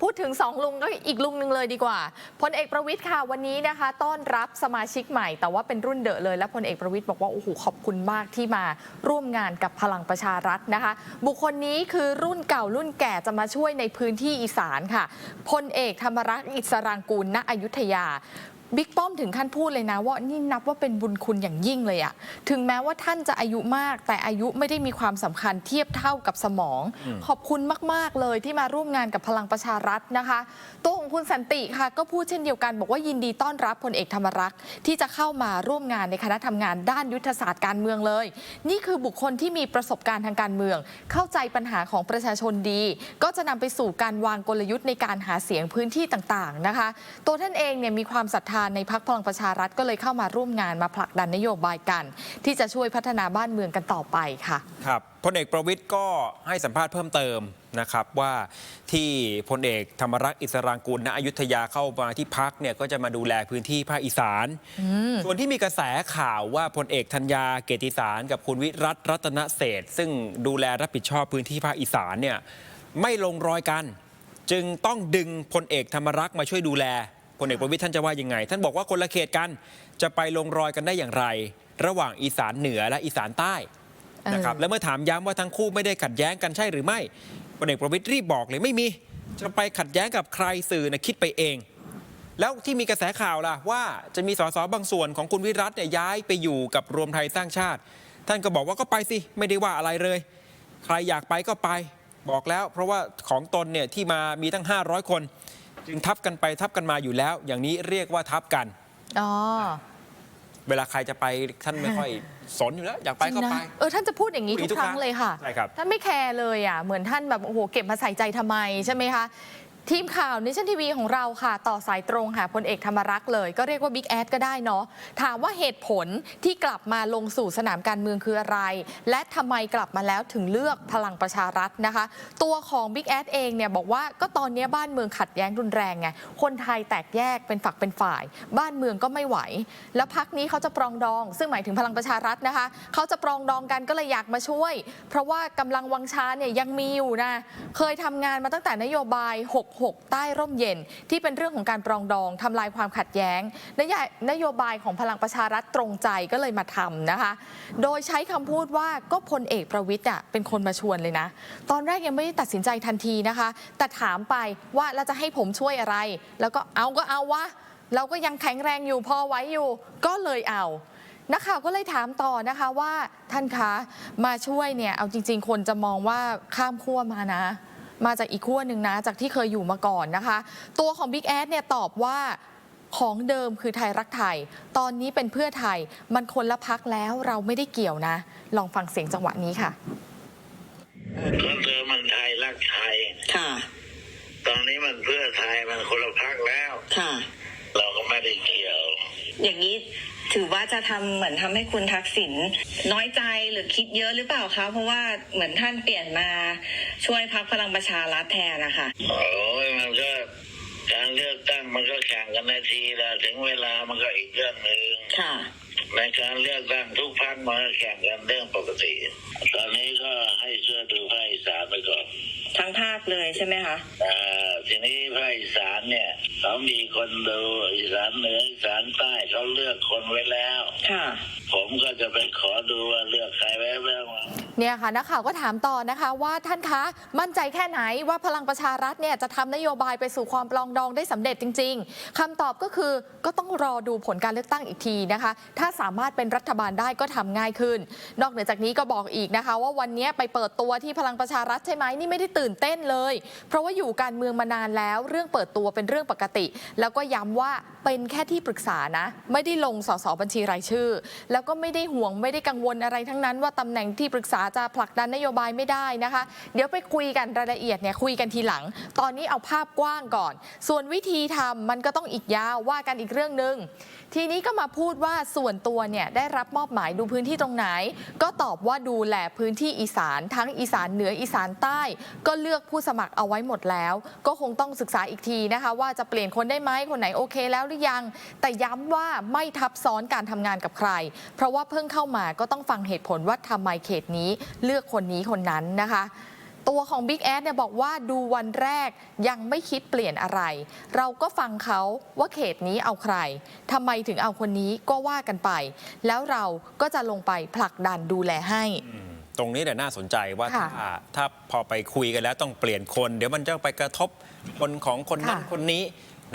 พูดถึงสองลุงก็อีกลุงหนึ่งเลยดีกว่าพลเอกประวิทย์ค่ะวันนี้นะคะ ต้อนรับสมาชิกใหม่ แต่ว่าเป็นรุ่นเดอะเลยและพลเอกประวิทย์บอกว่าโอ้โหขอบคุณมากที่มาร่วมงานกับพลังประชารัฐนะคะ บุคคลนี้คือรุ่นเก่ารุ่นแก่จะมาช่วยในพื้นที่อีสานค่ะพลเอกธรรมรักษ์อิสรางกูลณอยุธยา บิ๊กป้อมถึงขั้นพูดเลยนะ ว่านี่นับว่าเป็นบุญคุณอย่างยิ่งเลยอะถึงแม้ว่าท่านจะอายุมาก แต่อายุไม่ได้มีความสำคัญเทียบเท่ากับสมอง ขอบคุณมาก ๆ เลยที่มาร่วมงานกับพลังประชารัฐนะคะตัวของคุณสันติค่ะ ก็พูดเช่นเดียวกันบอกว่ายินดีต้อนรับพลเอกธรรมรักษ์ที่จะเข้ามาร่วมงานในคณะทำงานด้านยุทธศาสตร์การเมืองเลย นี่คือบุคคลที่มีประสบการณ์ทางการเมือง เข้าใจปัญหาของประชาชนดี ก็จะนำไปสู่การวางกลยุทธ์ในการหาเสียงพื้นที่ต่างๆนะคะ ตัวท่านเองเนี่ยมีความศรัทธานในพักพลังประชารัฐก็เลยเข้ามาร่วมงานมาผลักดันนโยบายกัน ที่จะช่วยพัฒนาบ้านเมืองกันต่อไปค่ะ ครับพลเอกประวิทย์ก็ให้สัมภาษณ์เพิ่มเติมนะครับว่าที่พลเอกธรรมรักษ์อิสรางกูลณอยุธยาเข้ามาที่พักเนี่ยก็จะมาดูแลพื้นที่ภาคอีสาน ส่วนที่มีกระแสข่าวว่าพลเอกธัญญาเกติสารกับคุณวิรัตรัตนเศรษฐ์ซึ่งดูแลรับผิดชอบพื้นที่ภาคอีสานเนี่ยไม่ลงรอยกัน จึงต้องดึงพลเอกธรรมรักษ์มาช่วยดูแล พลเอกประวิทย์ท่านจะว่ายังไง ท่านบอกว่าคนละเขตกันจะไปลงรอยกันได้อย่างไร ระหว่างอีสานเหนือและอีสานใต้นะครับเออและเมื่อถามย้ำว่าทั้งคู่ไม่ได้ขัดแย้งกันใช่หรือไม่พลเอกประวิตยรีบบอกเลยไม่มี จะไปขัดแย้งกับใครสื่อนะคิดไปเอง แล้วที่มีกระแสข่าวล่ะว่าจะมีสสบางส่วนของคุณวิรัตเนี่ยย้ายไปอยู่กับรวมไทยสร้างชาติ ท่านก็บอกว่าก็ไปสิไม่ได้ว่าอะไรเลย ใครอยากไปก็ไป บอกแล้ว เพราะว่าของตนเนี่ยที่มามีตั้ง 500 คน จึงทับกันไปทับกันมาอยู่แล้ว อย่างนี้เรียกว่าทับกัน อ๋อเวลาใครจะไปท่านไม่ค่อยสนอยู่แล้ว อยากไปก็จริงไปนะเออท่านจะพูดอย่างนี้พูดอทุย่ากงนี้ทุกครั้งครั้งเลยค่ะ ใช่ครับ ท่านไม่แคร์เลยอะ เหมือนท่านแบบโอ้โหเก็บมาใส่ใจทำไมใช่ไหมคะ ทีมข่าวนิชันทีวีของเราค่ะ ต่อสายตรงหาพลเอกธรรมรักษ์เลย ก็เรียกว่าบิ๊กแอดก็ได้เนาะถามว่าเหตุผลที่กลับมาลงสู่สนามการเมืองคืออะไร และทำไมกลับมาแล้วถึงเลือกพลังประชารัฐนะคะ ตัวของบิ๊กแอดเองเนี่ยบอกว่าก็ตอนนี้บ้านเมืองขัดแย้งรุนแรงไงคนไทยแตกแยกเป็นฝักเป็นฝ่าย บ้านเมืองก็ไม่ไหว แล้วพักนี้เขาจะปรองดอง ซึ่งหมายถึงพลังประชารัฐนะคะเขาจะปรองดองกันก็เลยอยากมาช่วย เพราะว่ากำลังวังชาเนี่ยยังมีอยู่นะเคยทำงานมาตั้งแต่นโยบาย66ใต้ร่มเย็น ที่เป็นเรื่องของการปรองดองทำลายความขัดแย้งนโยนโยบายของพลังประชารัฐตรงใจก็เลยมาทำนะคะ โดยใช้คำพูดว่าก็พลเอกประวิทย์อะเป็นคนมาชวนเลยนะ ตอนแรกยังไม่ได้ตัดสินใจทันทีนะคะ แต่ถามไปว่าเราจะให้ผมช่วยอะไร แล้วก็เอาก็เอาวะเราก็ยังแข็งแรงอยู่พอไว้อยู่ ก็เลยเอานักข่าวก็เลยถามต่อนะคะว่าท่านคะ มาช่วยเนี่ย เอาจริง ๆ คนจะมองว่าข้ามขั้วมานะ มาจากอีกขั้วหนึ่งนะ จากที่เคยอยู่มาก่อนนะคะ ตัวของบิ๊กแอดเนี่ยตอบว่าของเดิมคือไทยรักไทย ตอนนี้เป็นเพื่อไทย มันคนละพักแล้วเราไม่ได้เกี่ยวนะ ลองฟังเสียงจังหวะนี้ค่ะก็เดิมมันไทยรักไทย ค่ะ ตอนนี้มันเพื่อไทยมันคนละพักแล้ว ค่ะ เราก็ไม่ได้เกี่ยว อย่างนี้ ถือว่าจะทำเหมือนทำให้คุณทักษิณน้อยใจหรือคิดเยอะหรือเปล่าคะเพราะว่าเหมือนท่านเปลี่ยนมาช่วยพักพลังประชารัฐแทนนะคะโอ้ยมันก็การเลือกตั้งมันก็แข่งกันนาทีละถึงเวลามันก็อีกเรื่องหนึ่งค่ะในการเลือกตั้งทุกพักมันก็แข่งกันเรื่องปกติ ตอนนี้ก็ให้ช่วยดูภาคอีสานไปก่อน ทั้งภาคเลยใช่ไหมคะอ่า ทีนี้ภาคอีสานเนี่ยเขามีคนดูอีสานเหนืออีสานใต้เขาเลือกคนไว้แล้ว ค่ะ ผมก็จะไปขอดูว่าเลือกใครไว้บ้าง เนี่ยค่ะนักข่าวก็ถามต่อนะคะว่าท่านคะมั่นใจแค่ไหนว่าพลังประชารัฐเนี่ยจะทำนโยบายไปสู่ความปลองดองได้สำเร็จจริง ๆคำตอบก็คือก็ต้องรอดูผลการเลือกตั้งอีกทีนะคะ ถ้าสามารถเป็นรัฐบาลได้ก็ทำง่ายขึ้น นอกเหนือจากนี้ก็บอกอีกนะคะ ว่าวันนี้ไปเปิดตัวที่พลังประชารัฐใช่ไหมนี่ไม่ได้ตื่นเต้นเลย เพราะว่าอยู่การเมืองมานานแล้ว เรื่องเปิดตัวเป็นเรื่องปกติ แล้วก็ย้ำว่าเป็นแค่ที่ปรึกษานะ ไม่ได้ลงสสบัญชีรายชื่อ แล้วก็ไม่ได้ห่วงไม่ได้กังวลอะไรทั้งนั้นว่าตำแหน่งที่ปรึกษาจะผลักดันนโยบายไม่ได้นะคะ เดี๋ยวไปคุยกันรายละเอียดเนี่ยคุยกันทีหลัง ตอนนี้เอาภาพกว้างก่อน ส่วนวิธีทำมันก็ต้องอีกยาวว่ากันอีกเรื่องหนึ่งทีนี้ก็มาพูดว่าส่วนตัวเนี่ยได้รับมอบหมายดูพื้นที่ตรงไหน ก็ตอบว่าดูแลพื้นที่อีสานทั้งอีสานเหนืออีสานใต้ ก็เลือกผู้สมัครเอาไว้หมดแล้ว ก็คงต้องศึกษาอีกทีนะคะ ว่าจะเปลี่ยนคนได้ไหมคนไหนโอเคแล้วหรือยัง แต่ย้ำว่าไม่ทับซ้อนการทำงานกับใคร เพราะว่าเพิ่งเข้ามาก็ต้องฟังเหตุผลว่าทำไมเขตนี้เลือกคนนี้คนนั้นนะคะ ตัวของบิ๊กแอดเนี่ยบอกว่าดูวันแรกยังไม่คิดเปลี่ยนอะไร เราก็ฟังเขาว่าเขตนี้เอาใครทำไมถึงเอาคนนี้ก็ว่ากันไป แล้วเราก็จะลงไปผลักดันดูแลให้ตรงนี้เนี่ยน่าสนใจว่าค่ะถ้าถ้าพอไปคุยกันแล้วต้องเปลี่ยนคน เดี๋ยวมันจะไปกระทบคนของคนนั้นค่ะคนนี้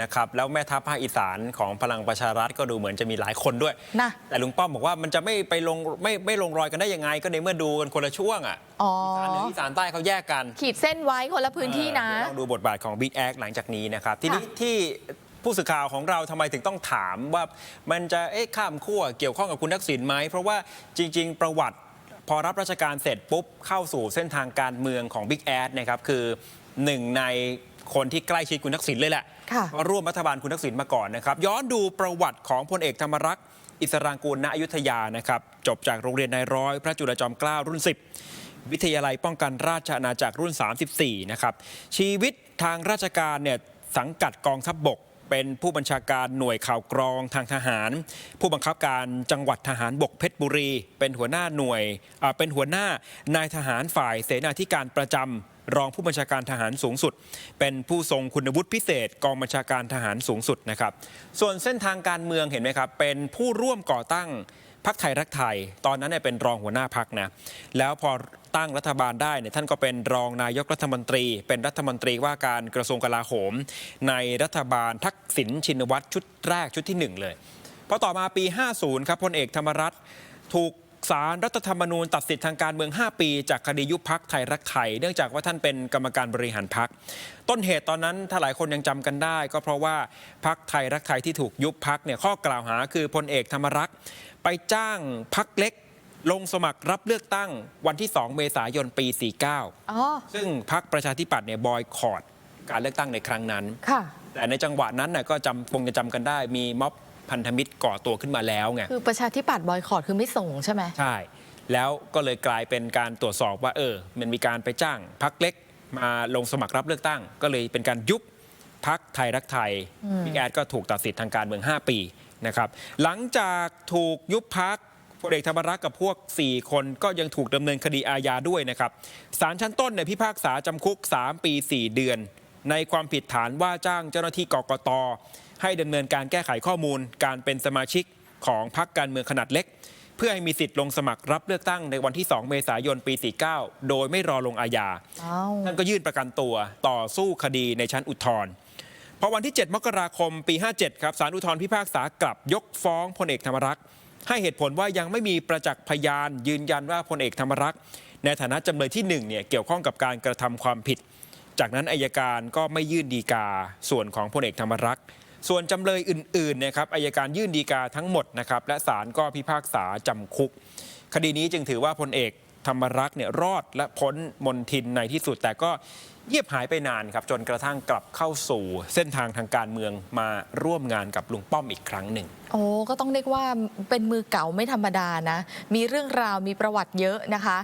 นะครับแล้วแม่ทัพภาคอีสานของพลังประชารัฐก็ดูเหมือนจะมีหลายคนด้วยนะแต่ลุงป้อมบอกว่ามันจะไม่ไปลงไม่ไม่ลงรอยกันได้ยังไง ก็ในเมื่อดูกันคนละช่วงอะอ๋ออีสานเหนืออีสานใต้เขาแยกกันขีดเส้นไว้คนละพื้นที่นะเออเดี๋ยวลองดูบทบาทของ Big a อหลังจากนี้นะครับทีนี้ค่ะที่ผู้สื่อข่าวของเราทำไมถึงต้องถามว่ามันจะเอ๊ะข้ามขั้วเกี่ยวข้องกับคุณทักษิณไหมเพราะว่าจริง ๆ ประวัติพอรับราชการเสร็จปุ๊บเข้าสู่เส้นทางการเมืองของ Big แอนะครับคือหนึ่งใน คนที่ใกล้ชิดคุณทักษิณเลยแหละค่ะเพราะร่วมรัฐบาลคุณทักษิณมาก่อนนะครับ ย้อนดูประวัติของพลเอกธรรมรักษ์อิสรางกูลณอยุธยานะครับ จบจากโรงเรียนนายร้อย พระจุลจอมเกล้ารุ่น 10 วิทยาลัยป้องกันราชอาณาจักรรุ่น 34 นะครับ ชีวิตทางราชการเนี่ยสังกัดกองทัพบบก เป็นผู้บัญชาการหน่วยข่าวกรองทางทหาร ผู้บังคับการจังหวัดทหารบกเพชรบุรี เป็นหัวหน้าหน่วยอ่าเป็นหัวหน้านายทหารฝ่ายเสนาธิการประจำ รองผู้บัญชาการทหารสูงสุด เป็นผู้ทรงคุณวุฒิพิเศษ กองบัญชาการทหารสูงสุดนะครับ ส่วนเส้นทางการเมืองเห็นไหมครับ เป็นผู้ร่วมก่อตั้งพักไทยรักไทย ตอนนั้นเนี่ยเป็นรองหัวหน้าพักนะ แล้วพอตั้งรัฐบาลได้เนี่ยท่านก็เป็นรองนายกรัฐมนตรี เป็นรัฐมนตรีว่าการกระทรวงกลาโหม ในรัฐบาลทักษิณชินวัตรชุดแรกชุดที่ 1 เลยพอต่อมาปี 50 ครับพลเอกธรรมรัฐถูก สารรัฐธรรมนูญตัดสิทธิทางการเมือง 5 ปี จากคดียุบพักไทยรักไทย เนื่องจากว่าท่านเป็นกรรมการบริหารพัก ต้นเหตุตอนนั้นถ้าหลายคนยังจำกันได้ ก็เพราะว่าพักไทยรักไทยที่ถูกยุบพักเนี่ยข้อกล่าวหาคือพลเอกธรรมรักษ์ไปจ้างพักเล็กลงสมัครรับเลือกตั้งวันที่ 2 เมษายนปี 49อ๋อซึ่งพักประชาธิปัตย์เนี่ยบอยคอรดการเลือกตั้งในครั้งนั้นค่ะแต่ในจังหวะนั้นน่ะก็จำคงจะจำกันได้มีม็อบ พันธมิตรก่อตัวขึ้นมาแล้วไงคือประชาธิปัตย์บอยคอรดคือไม่ส่งใช่ไหมใช่ แล้วก็เลยกลายเป็นการตรวจสอบว่าเออ มันมีการไปจ้างพักเล็กมาลงสมัครรับเลือกตั้ง ก็เลยเป็นการยุบพักไทยรักไทยพี่แอดก็ถูกตัดสิทธิ์ทางการเมือง 5 ปีนะครับหลังจากถูกยุบพักพลเอกธรรมรักษ์กับพวก 4 คนก็ยังถูกดำเนินคดีอาญาด้วยนะครับศาลชั้นต้นเนี่ยพิพากษาจำคุก 3 ปี 4 เดือน ในความผิดฐานว่าจ้างเจ้าหน้าที่กกต ให้ดำเนินการแก้ไขข้อมูล การเป็นสมาชิกของพรรคการเมืองขนาดเล็ก เพื่อให้มีสิทธิ์ลงสมัครรับเลือกตั้งในวันที่ 2 เมษายนปี 49 โดยไม่รอลงอาญาอ้าวท่านก็ยื่นประกันตัวต่อสู้คดีในชั้นอุทธรณ์พอวันที่ 7 มกราคมปี 57 ครับ ศาลอุทธรณ์พิพากษากลับยกฟ้องพลเอกธรรมรักษ์ให้เหตุผลว่ายังไม่มีประจักษ์พยานยืนยันว่าพลเอกธรรมรักษ์ในฐานะจำเลยที่1เนี่ยเกี่ยวข้องกับการกระทำความผิด จากนั้นอายการก็ไม่ยื่นดีกา ส่วนของพลเอกธรรมรักษ์ส่วนจำเลยอื่นๆนยครับอายการยื่นดีกาทั้งหมดนะครับและศาลก็พิพากษาจำคุก คดีนี้จึงถือว่าพลเอกธรรมรักษ์เนี่ยรอดและพ้นมนทินในที่สุดแต่ก็เงียบหายไปนานครับ จนกระทั่งกลับเข้าสู่เส้นทางทางการเมืองมาร่วมงานกับลุงป้อมอีกครั้งหนึ่ง โอ้ก็ต้องเรียกว่าเป็นมือเก่าไม่ธรรมดานะ มีเรื่องราวมีประวัติเยอะนะคะ